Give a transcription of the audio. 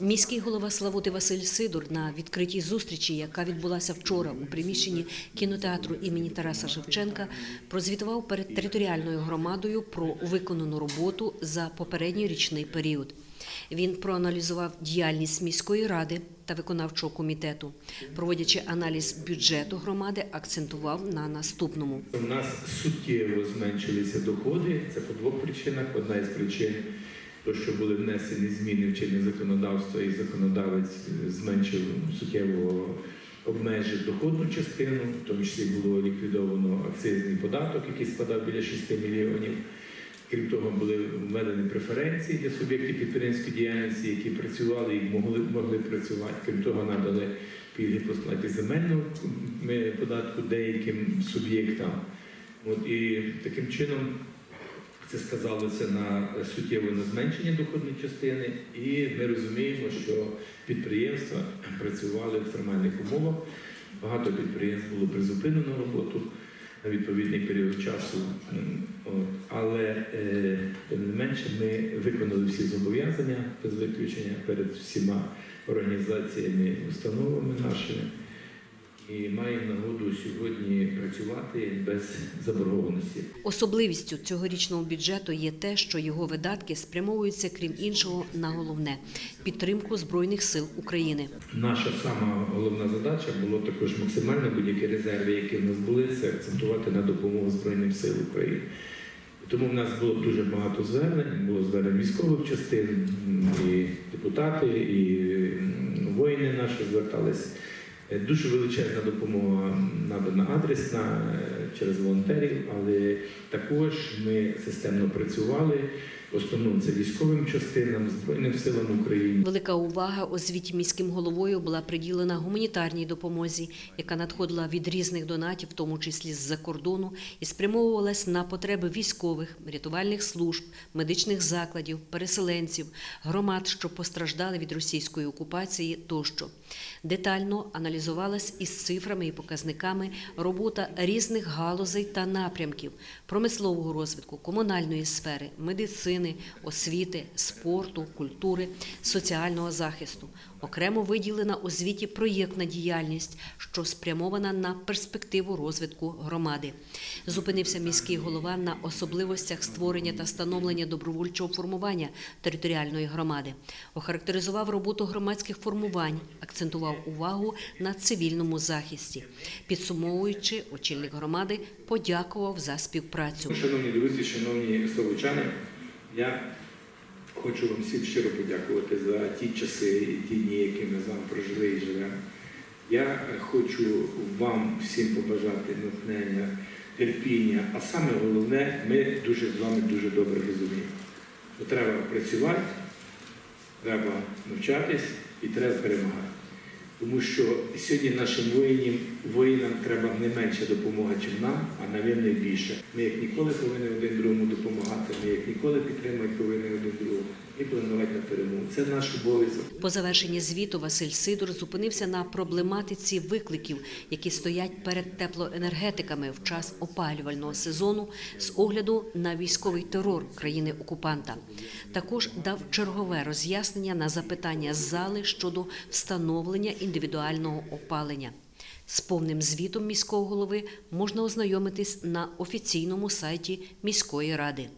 Міський голова Славути Василь Сидор на відкритій зустрічі, яка відбулася вчора у приміщенні кінотеатру імені Тараса Шевченка, прозвітував перед територіальною громадою про виконану роботу за попередній річний період. Він проаналізував діяльність міської ради та виконавчого комітету, проводячи аналіз бюджету громади, акцентував на наступному. У нас суттєво зменшилися доходи. Це по двох причинах. Одна із причин, то що були внесені зміни в чинне законодавство, і законодавець зменшив суттєво обмежив доходну частину, в тому числі було ліквідовано акцизний податок, який складав біля 6 мільйонів. Крім того, були введені преференції для суб'єктів підприємської діяльності, які працювали і могли, могли працювати. Крім того, надали пільги по сплаті земельного податку деяким суб'єктам. От, і таким чином це сказалося на суттєво на зменшення доходної частини, і ми розуміємо, що підприємства працювали в екстремальних умовах. Багато підприємств було призупинено роботу на відповідний період часу. Але е, тим не менше ми виконали всі зобов'язання без виключення перед всіма організаціями, установами нашими. І маємо нагоду сьогодні працювати без заборгованості. Особливістю цьогорічного бюджету є те, що його видатки спрямовуються, крім іншого, на головне підтримку збройних сил України. Наша сама головна задача було також максимально будь-які резерви, які в нас були, це акцентувати на допомогу Збройним сил України. Тому в нас було дуже багато звернень, було звернень військових частин, і депутати, і воїни наші звертались. Е, Дуже величезна допомога надана адресна е, через волонтерів, але також ми системно працювали. В основному це військовим частинам, Збройним силам України. Велика увага у звіті міським головою була приділена гуманітарній допомозі, яка надходила від різних донатів, в тому числі з-за кордону, і спрямовувалась на потреби військових, рятувальних служб, медичних закладів, переселенців, громад, що постраждали від російської окупації тощо. Детально аналізувалась із цифрами і показниками робота різних галузей та напрямків промислового розвитку, комунальної сфери, медицини, освіти, спорту, культури, соціального захисту. Окремо виділена у звіті проєктна діяльність, що спрямована на перспективу розвитку громади. Зупинився міський голова на особливостях створення та становлення добровольчого формування територіальної громади. Охарактеризував роботу громадських формувань, акцентував увагу на цивільному захисті. Підсумовуючи, очільник громади подякував за співпрацю. Шановні друзі, шановні словочани, я хочу вам всім щиро подякувати за ті часи і ті дні, які ми з вами прожили і живемо. Я хочу вам всім побажати натхнення, терпіння, а саме головне, ми дуже з вами дуже добре розуміємо. Треба працювати, треба навчатись і треба перемагати. Тому що сьогодні нашим воїнам, воїнам треба не менше допомога, ніж нам, а навіть більше. Ми як ніколи повинні один другому допомагати, ми як ніколи підтримувати повинні один другого і планувати на перемогу. Це наш обов'язок. По завершенні звіту Василь Сидор зупинився на проблематиці викликів, які стоять перед теплоенергетиками в час опалювального сезону з огляду на військовий терор країни-окупанта. Також дав чергове роз'яснення на запитання з зали щодо встановлення індивідуального опалення. З повним звітом міського голови можна ознайомитись на офіційному сайті міської ради.